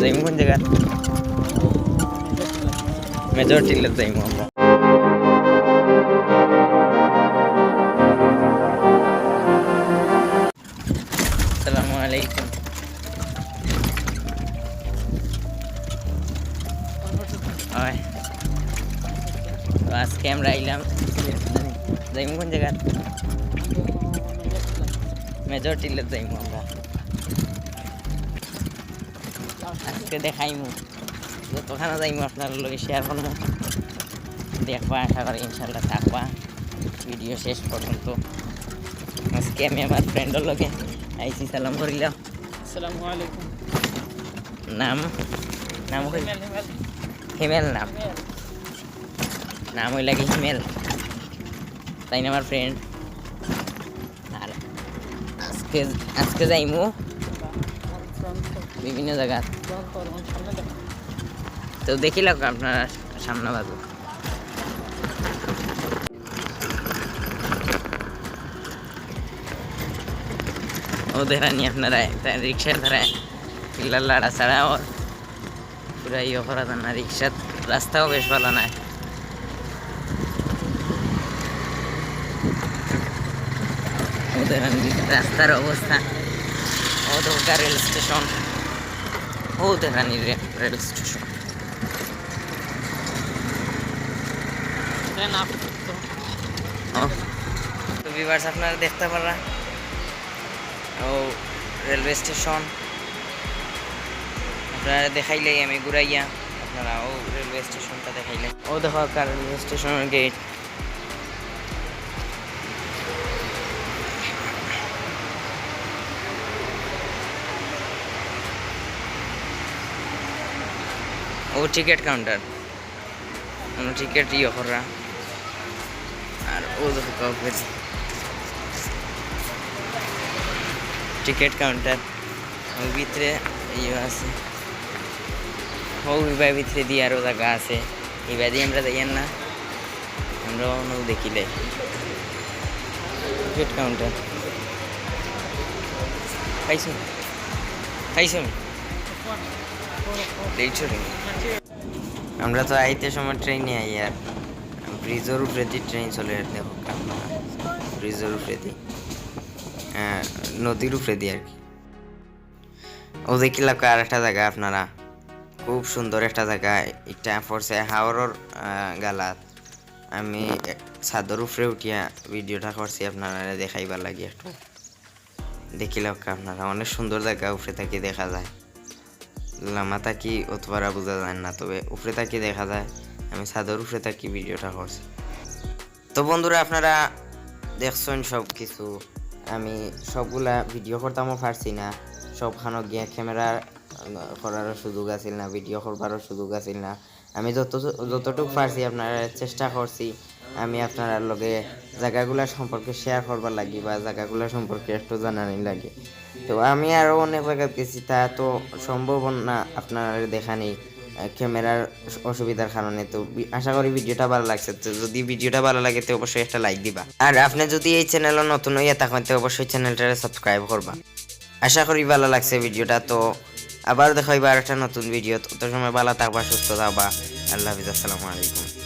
জায়গা। Major tiller যাইম আমরা আসসালামু আলাইকুম। হয়। তো আজকে আমরা আইলাম যাইম কোন জায়গা মেজর টিলার যাইম আমরা আজকে দেখাইমু। যতখানা যাইমু আপনার লগে শেয়ার করব দেখবা আশা করি ইনশাল্লাহ থাকবা। ভিডিও শেষ পর্যন্ত। আজকে আমি আমার ফ্রেন্ডের লগে আইসি সালাম করিলাম আসসালামু আলাইকুম। নাম? নাম হিমেল নাম নাম হইল কি হিমেল? তাই না আমার ফ্রেন্ড আর আজকে আজকে যাইমু। বিভিন্ন জায়গা। সামনে তো দেখি লোক আপনারা সামনে বাজু ওদের আনি আপনারা একটা রিক্সা ধরে পিলার লাড়া ছাড়া ওর পুরা ইয়ে করা না, রিক্সার রাস্তাও বেশ ভালো না। ওদের রাস্তার অবস্থা। ও দোকা রেল স্টেশন ও দেখানি রেল স্টেশন তো ও আপনারা দেখতে পারা ও রেলওয়ে স্টেশন আপনারা দেখাইলে আমি ঘুরাইয়া আপনারা ও রেলওয়ে স্টেশনটা দেখাইলে ও দেখো কার রেলওয়ে স্টেশনের গেট ও টিকিট কাউন্টার টিকিট ইয়ে করা আর ও দেখো কাউকে। টিকিট কাউন্টার ওর ভিতরে ইয়ে আছে। ও বিবাহ ভিতরে দিয়ে আরও জায়গা আছে। এবার দিয়ে আমরা যাইয়েন না। আমরা অন্য দেখিলে টিকিট কাউন্টার খাইছো খাইছো আমরা তো আইতে সময় ট্রেনে আই আর ব্রিজের উপরে দিয়ে ট্রেন চলে দেখো ব্রিজের উপরে দিয়ে নদীর উপরে দিয়ে আর কি। ও দেখিলাম আর একটা জায়গা আপনারা। খুব সুন্দর একটা জায়গা। এটা পড়ছে হাওড়র গালাত। আমি ছাদর উপরে উঠিয়া ভিডিওটা করছি আপনারা দেখাইবার লাগি একটু। দেখিলাম আপনারা। অনেক সুন্দর জায়গা উপরে থাকি দেখা যায়। লামা থাকি অতবার বোঝা যায় না, তবে উপরে থাকি দেখা যায়? আমি ছাদর উপরে থাকি ভিডিওটা করছি? তো বন্ধুরা, আপনারা দেখছেন সব কিছু আমি সবগুলা ভিডিও করতামও পারছি না। সবখানো গিয়া ক্যামেরা করারও সুযোগ আছিল না, ভিডিও করবারও সুযোগ আছিল না। আমি যত যতটুকু পারছি আপনারা চেষ্টা করছি আমি আপনার লগে জায়গাগুলা সম্পর্কে শেয়ার করবার লাগি বা জায়গাগুলা সম্পর্কে একটু জানানি লাগে। তো আমি আরও অনেক জায়গায় গেছি, তা তো সম্ভব না আপনার দেখানি ক্যামেরার অসুবিধার কারণে। তো আশা করি ভিডিওটা ভালো লাগছে, তো যদি ভিডিওটা ভালো লাগে তো অবশ্যই একটা লাইক দিবা। আর আপনি যদি এই চ্যানেলও নতুন হইয়া থাকেন তো অবশ্যই চ্যানেলটা সাবস্ক্রাইব করবা। আশা করি ভালো লাগছে ভিডিওটা, তো আবার দেখাইবা আর একটা নতুন ভিডিও তত সময় ভালো থাকবা, সুস্থ থাকবা। আল্লাহ হাফিজ, আসসালামু আলাইকুম।